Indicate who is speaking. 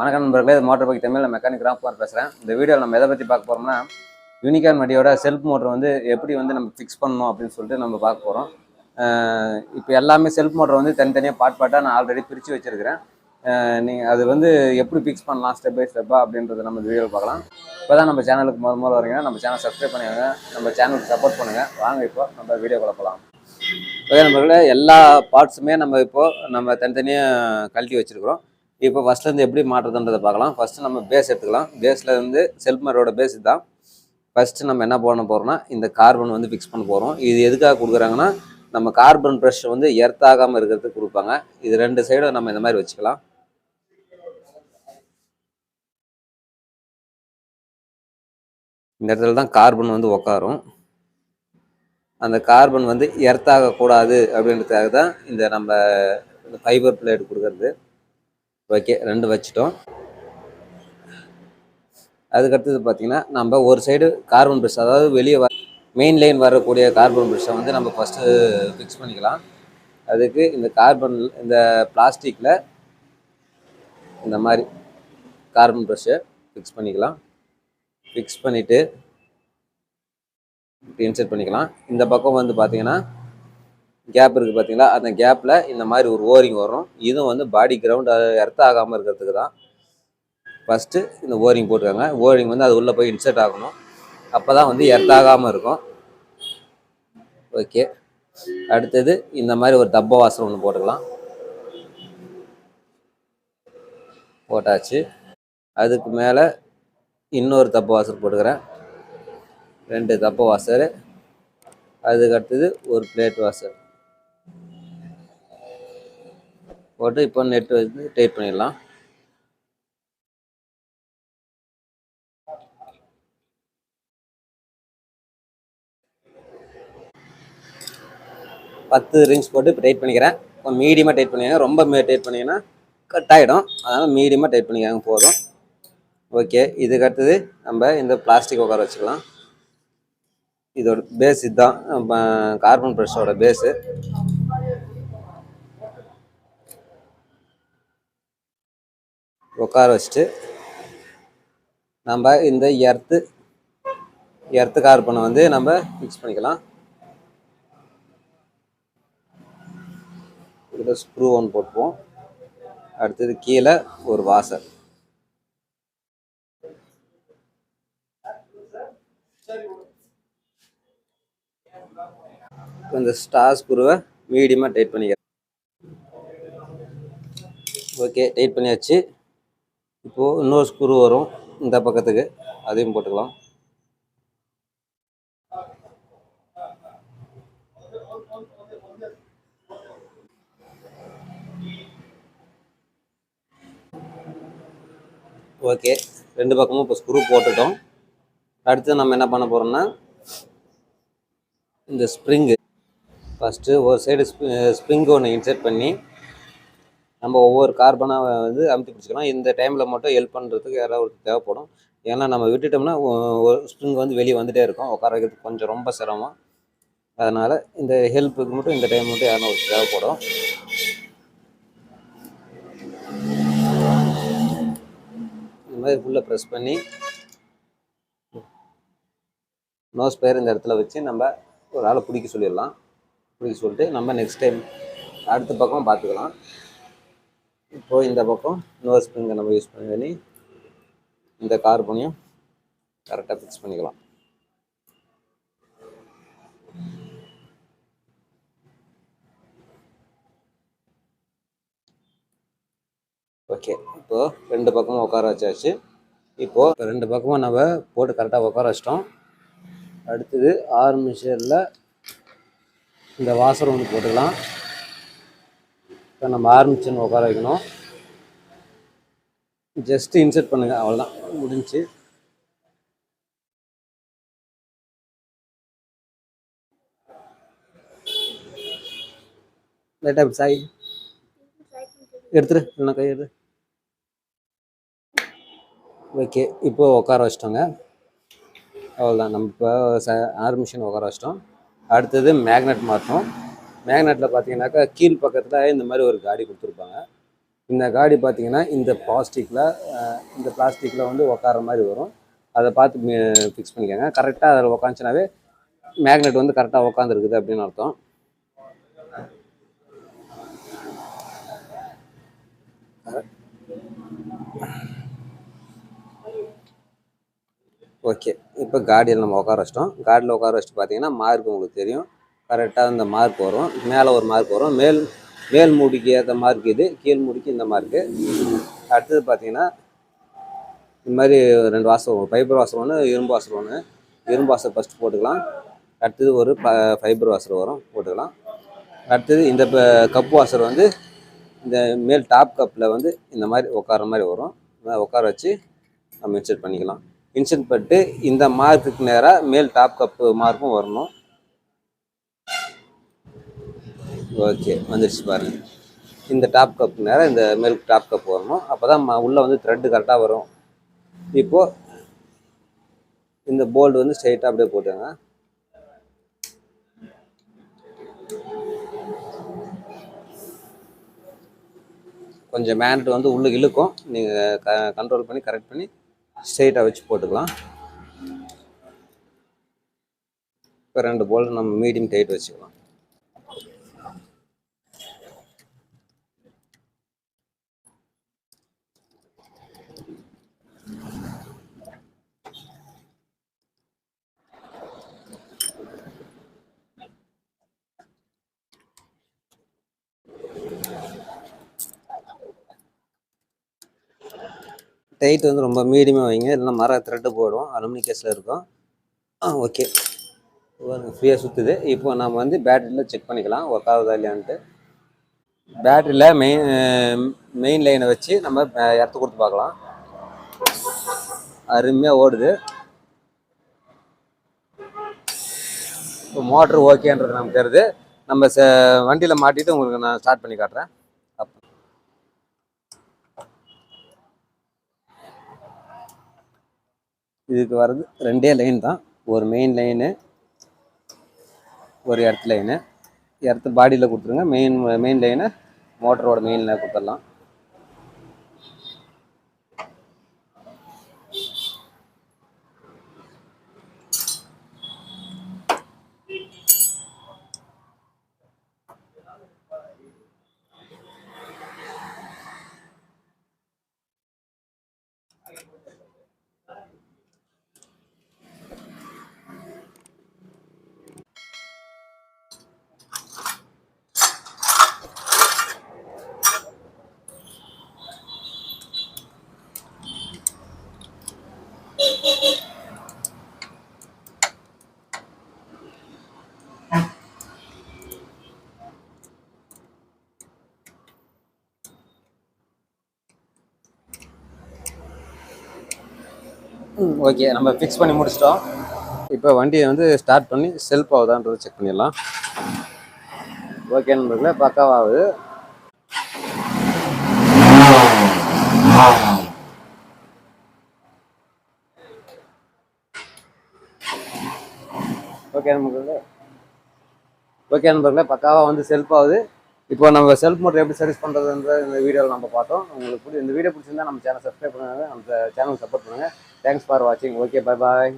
Speaker 1: வணக்கம் நண்பர்களே இது motor bike Tamil mechanic Ramkumar பேசுகிறேன் இந்த வீடியோவில் நம்ம எதை பற்றி பார்க்க போகிறோம்னா யூனிகான் வண்டியோட செல்ஃப் மோட்டர் வந்து எப்படி வந்து நம்ம ஃபிக்ஸ் பண்ணணும் அப்படின்னு சொல்லிட்டு நம்ம பார்க்க போகிறோம் இப்போ எல்லாமே செல்ஃப் மோட்டர் வந்து தனித்தனியாக பார்ட் பார்ட்டாக நான் ஆல்ரெடி பிரித்து வச்சுருக்கிறேன். நீங்கள் அது வந்து எப்படி ஃபிக்ஸ் பண்ணலாம் ஸ்டெப் பை ஸ்டெப்பாக அப்படின்றத நம்ம வீடியோவில் பார்க்கலாம். இப்போ தான் நம்ம சேனலுக்கு முதல் முதல் வரீங்கன்னா நம்ம சேனல் சப்ஸ்கிரைப் பண்ணிடுங்க நம்ம சேனலுக்கு சப்போர்ட் பண்ணுங்கள் வாங்க இப்போ நம்ம வீடியோ குழப்பலாம் ஓகே நண்பர்களே எல்லா பார்ட்ஸுமே நம்ம இப்போது நம்ம தனித்தனியாக கழட்டி வச்சுருக்கிறோம். இப்போ ஃபஸ்ட்லேருந்து எப்படி மாற்றுறதுன்றதை பார்க்கலாம். ஃபஸ்ட்டு நம்ம பேஸ் எடுத்துக்கலாம். பேஸில் வந்து செல்ஃப் மரோட பேஸ் தான் ஃபஸ்ட்டு நம்ம என்ன பண்ண போகிறோம்னா இந்த கார்பன் வந்து ஃபிக்ஸ் பண்ண போகிறோம் இது எதுக்காக கொடுக்குறாங்கன்னா நம்ம கார்பன் ப்ரெஷ் வந்து எர்த் ஆகாமல் இருக்கிறதுக்கு கொடுப்பாங்க. இது ரெண்டு சைடும் நம்ம இந்த மாதிரி வச்சுக்கலாம். இந்த இடத்துல தான் கார்பன் வந்து உக்காரும். அந்த கார்பன் வந்து எர்த் ஆகக்கூடாது அப்படின்றதுக்காக தான் இந்த நம்ம இந்த ஃபைபர் பிளேட் கொடுக்கறது. ஓகே ரெண்டு வச்சிட்டோம். அதுக்கடுத்தது பார்த்திங்கன்னா நம்ம ஒரு சைடு கார்பன் பிரிட்ஜ் அதாவது வெளியே வர மெயின் லைன் வரக்கூடிய கார்பன் பிரிட்ஜை வந்து நம்ம ஃபஸ்ட்டு ஃபிக்ஸ் பண்ணிக்கலாம். அதுக்கு இந்த கார்பன் இந்த பிளாஸ்டிக்கில் இந்த மாதிரி கார்பன் ப்ரெஷ்ஷை ஃபிக்ஸ் பண்ணிக்கலாம். ஃபிக்ஸ் பண்ணிவிட்டு இன்சர்ட் பண்ணிக்கலாம். இந்த பக்கம் வந்து பார்த்திங்கன்னா கேப் இருக்குது பார்த்தீங்களா அந்த கேப்பில் இந்த மாதிரி ஒரு ஓரிங் வரும். இதுவும் வந்து பாடி கிரவுண்ட் எர்த் ஆகாமல் இருக்கிறதுக்கு தான் ஃபஸ்ட்டு இந்த ஓரிங் போட்டுருக்காங்க. ஓரிங் வந்து அது உள்ளே போய் இன்செர்ட் ஆகணும். அப்போ தான் வந்து எர்த் ஆகாமல் இருக்கும். ஓகே அடுத்தது இந்த மாதிரி ஒரு டப்பா வாசல் ஒன்று போட்டுக்கலாம். போட்டாச்சு. அதுக்கு மேலே இன்னொரு தப்பை வாசல் போட்டுக்கிறேன். ரெண்டு தப்பை வாசல். அதுக்கு அடுத்தது ஒரு பிளேட் வாசல். போட்டு இப்போ நெட் வந்து டைட் பண்ணிடலாம். பத்து ரிங்ஸ் போட்டு இப்போ டைட் பண்ணிக்கிறேன். இப்போ மீடியமாக டைட் பண்ணிக்கங்க ரொம்ப டைட் பண்ணிங்கன்னா கட் ஆகிடும் அதனால் மீடியமாக டைட் பண்ணிக்காங்க போதும். ஓகே இதுக்கு அடுத்தது நம்ம இந்த பிளாஸ்டிக் உட்கார வச்சுக்கலாம். இதோட பேஸ் இதுதான். நம்ம கார்பன் ப்ரெஷ்ஷோட பேஸு உட்கார வச்சுட்டு நம்ம இந்த எர்த்து எர்த்து கார்பனை வந்து நம்ம மிக்ஸ் பண்ணிக்கலாம். இதில் ஸ்க்ரூ ஒன்று போட்டுப்போம் அடுத்தது கீழே ஒரு வாசர் இந்த ஸ்டார் ஸ்க்ரூவை மீடியமாக டைட் பண்ணிக்கிறேன். ஓகே டைட் பண்ணியாச்சு. இப்போது இன்னொரு ஸ்க்ரூ வரும். இந்த பக்கத்துக்கு. அதையும் போட்டுக்கலாம். ஓகே ரெண்டு பக்கமும் இப்போ ஸ்க்ரூ போட்டுட்டோம். அடுத்து நம்ம என்ன பண்ண போகிறோம்னா இந்த ஸ்ப்ரிங்கு ஃபஸ்ட்டு ஒரு சைடு ஸ்ப்ரிங் ஒன்று இன்செர்ட் பண்ணி நம்ம ஒவ்வொரு கார்பனாக வந்து அமுத்தி பிடிச்சிக்கலாம். இந்த டைமில் மட்டும் ஹெல்ப் பண்ணுறதுக்கு யாராவது ஒரு தேவைப்படும். ஏன்னா நம்ம விட்டுட்டோம்னா ஒரு ஸ்ப்ரிங் வந்து வெளியே வந்துகிட்டே இருக்கும். உட்கார வைக்கிறதுக்கு கொஞ்சம் ரொம்ப சிரமம். அதனால் இந்த ஹெல்ப்புக்கு மட்டும் இந்த டைம் மட்டும் யாரும் ஒரு தேவைப்படும். இந்த மாதிரி ஃபுல்லாக ப்ரெஸ் பண்ணி நோஸ் பேர் இந்த இடத்துல வச்சு நம்ம ஒரு ஆளை பிடிக்க சொல்லிடலாம். பிடிக்க சொல்லிட்டு நம்ம நெக்ஸ்ட் டைம் அடுத்த பக்கம் பார்த்துக்கலாம். இப்போது இந்த பக்கம் இன்னொரு ஸ்ப்ரிங்கை நம்ம யூஸ் பண்ணி இந்த கார்பனையும் கரெக்டாக ஃபிக்ஸ் பண்ணிக்கலாம். ஓகே இப்போது ரெண்டு பக்கமும் உட்கார வச்சாச்சு. இப்போது ரெண்டு பக்கமும் நம்ம போட்டு கரெக்டாக உட்கார வச்சிட்டோம். அடுத்தது ஆறு மிஷினில் இந்த வாசர் ஒன்று போட்டுக்கலாம். இப்போ நம்ம ஆரம்பிச்சுன்னு உட்கார வைக்கணும். ஜஸ்ட் இன்சர்ட் பண்ணுங்க அவ்வளோதான் முடிஞ்சு. லைட்டாக சாய் எடுத்துரு இல்லைனா கை எடு ஓகே இப்போ உட்கார வச்சிட்டோங்க. அவ்வளோதான் நம்ம இப்போ ச உட்கார வச்சிட்டோம். அடுத்தது மேக்னெட் மாற்றணும். மேக்னெட்டில் பார்த்தீங்கன்னாக்கா கீழ் பக்கத்தில் இந்த மாதிரி ஒரு காடி கொடுத்துருப்பாங்க. இந்த காடி பார்த்தீங்கன்னா இந்த பிளாஸ்டிக்கில் இந்த பிளாஸ்டிக்கில் வந்து உட்கார மாதிரி வரும். அதை பார்த்து ஃபிக்ஸ் பண்ணிக்கோங்க. கரெக்டாக அதில் உக்காந்துச்சுனாவே மேக்னெட் வந்து கரெக்டாக உட்காந்துருக்குது அப்படின்னு அர்த்தம். ஓகே இப்போ காடியில் நம்ம உட்கார வச்சிட்டோம். காடியில் உட்கார வச்சுட்டு பார்த்தீங்கன்னா மார்க் உங்களுக்கு தெரியும். கரெக்டாக இந்த மார்க் வரும். மேலே ஒரு மார்க் வரும். மேல் மேல் மூடிக்கு ஏற்ற மார்க் இது கீழ் மூடிக்கு இந்த மார்க்கு அடுத்தது பார்த்தீங்கன்னா இந்த மாதிரி ரெண்டு வாசல் ஃபைபர் வாசல் ஒன்று இரும்பு வாசல் ஒன்று இரும்பு வாசல் ஃபஸ்ட்டு போட்டுக்கலாம். அடுத்தது ஒரு ப ஃபைபர் வாசல் வரும். போட்டுக்கலாம். அடுத்தது இந்த ப- கப்பு வாசல் வந்து இந்த மேல் டாப் கப்பில் வந்து இந்த மாதிரி உட்கார மாதிரி வரும். உட்கார வச்சு நம்ம இன்சர்ட் பண்ணிக்கலாம். இன்சர்ட் பண்ணிட்டு இந்த மார்க்குக்கு நேராக மேல் டாப் கப்பு மார்க்கும் வரணும். ஓகே வந்துருச்சு பாருங்க. இந்த டாப் கப் நேரம் இந்த மில்க் டாப் கப் வரணும். அப்போ தான் உள்ளே வந்து த்ரெட்டு கரெக்டாக வரும். இப்போது இந்த போல்டு வந்து ஸ்ட்ரைட்டாக அப்படியே போட்டுங்க கொஞ்சம் மேனட் வந்து உள்ளே இழுக்கும். நீங்கள் க கண்ட்ரோல் பண்ணி கரெக்ட் பண்ணி ஸ்ட்ரைட்டாக வச்சு போட்டுக்கலாம். இப்போ ரெண்டு போல்டு நம்ம மீடியம் டைட் வச்சுக்கலாம். டைட் வந்து ரொம்ப மீடியமாக வைங்க. இல்லைன்னா மர த்ரெட்டு போடும் அலுமினி கேஸில் இருக்கும். ஆ ஓகே ஃப்ரீயாக சுற்றுது இப்போ நம்ம வந்து பேட்டரியில் செக் பண்ணிக்கலாம். ஒர்க் ஆகுதா இல்லையான்ட்டு. பேட்டரியில் மெயின் மெயின் லைனை வச்சு நம்ம இடத்த கொடுத்து பார்க்கலாம். அருமையாக ஓடுது. இப்போ மோட்ரு ஓகேன்றது நமக்கு தெரியுது நம்ம ச வண்டியில் மாட்டிட்டு உங்களுக்கு நான் ஸ்டார்ட் பண்ணி காட்டுறேன் அப்ப இதுக்கு வர்றது ரெண்டே லைன் தான். ஒரு மெயின் லைனு ஒரு எர்த் லைனு எர்த்து பாடியில் கொடுத்துருங்க. மெயின் மெயின் லைனை மோட்டரோட மெயினில் கொடுத்துடலாம். ஓகே. நம்ம ஃபிக்ஸ் பண்ணி முடிச்சிட்டோம். இப்போ வண்டியை வந்து ஸ்டார்ட் பண்ணி செல்ஃப் ஆகுதான்றது செக் பண்ணிடலாம். ஓகே நண்பர்களே பக்காவாகுது ஓகே நண்பர்களே. ஓகே நண்பர்களே பக்காவாக வந்து செல்ஃப் ஆகுது. இப்போ நம்ம செல்ஃப் மோட்டர் எப்படி சர்வீஸ் பண்ணுறதுன்ற இந்த வீடியோவில் நம்ம பார்த்தோம். உங்களுக்கு பிடி இந்த வீடியோ பிடிச்சிருந்தா நம்ம சேனல் சப்ஸ்கிரைப் பண்ணுங்கள் நம்ம சேனல் சப்போர்ட் பண்ணுங்கள் தேங்க்ஸ் ஃபார் வாட்சிங் ஓகே பாய் பாய்